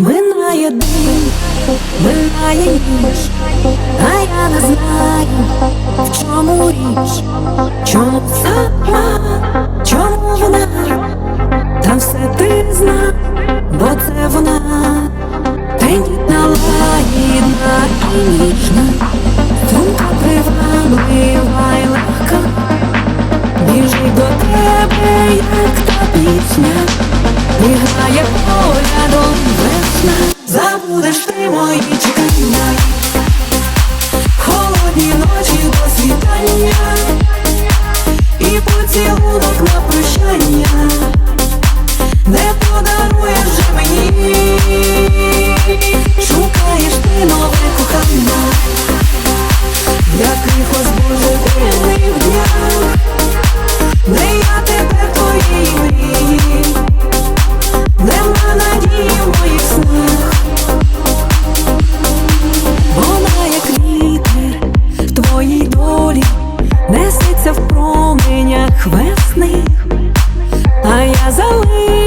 Минає день, минає ніч, а я не знаю, в чому річ, чому сама, чому вона, та все ти зна, бо це вона, тендітна лагідна і ніжна, думка приваблива і легка, біжить до тебе, як та пісня, бігає поглядом. хвесний, а я залив.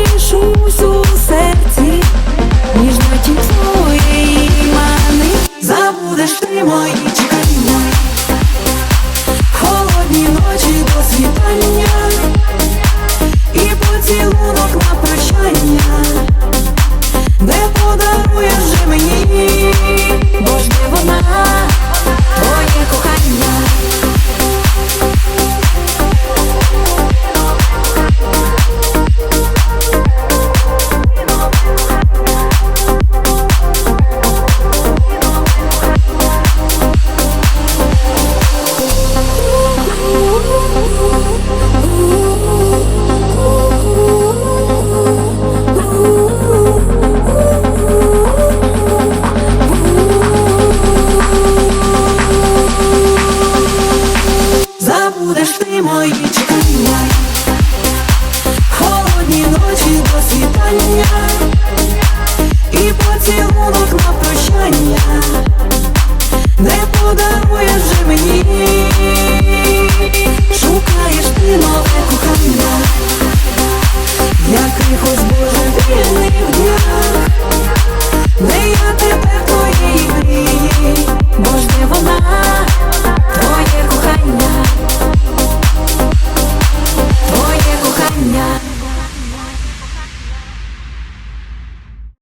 холодні ночі до і поцілунок на прощання, не подаруєш вже шукаєш ти нових.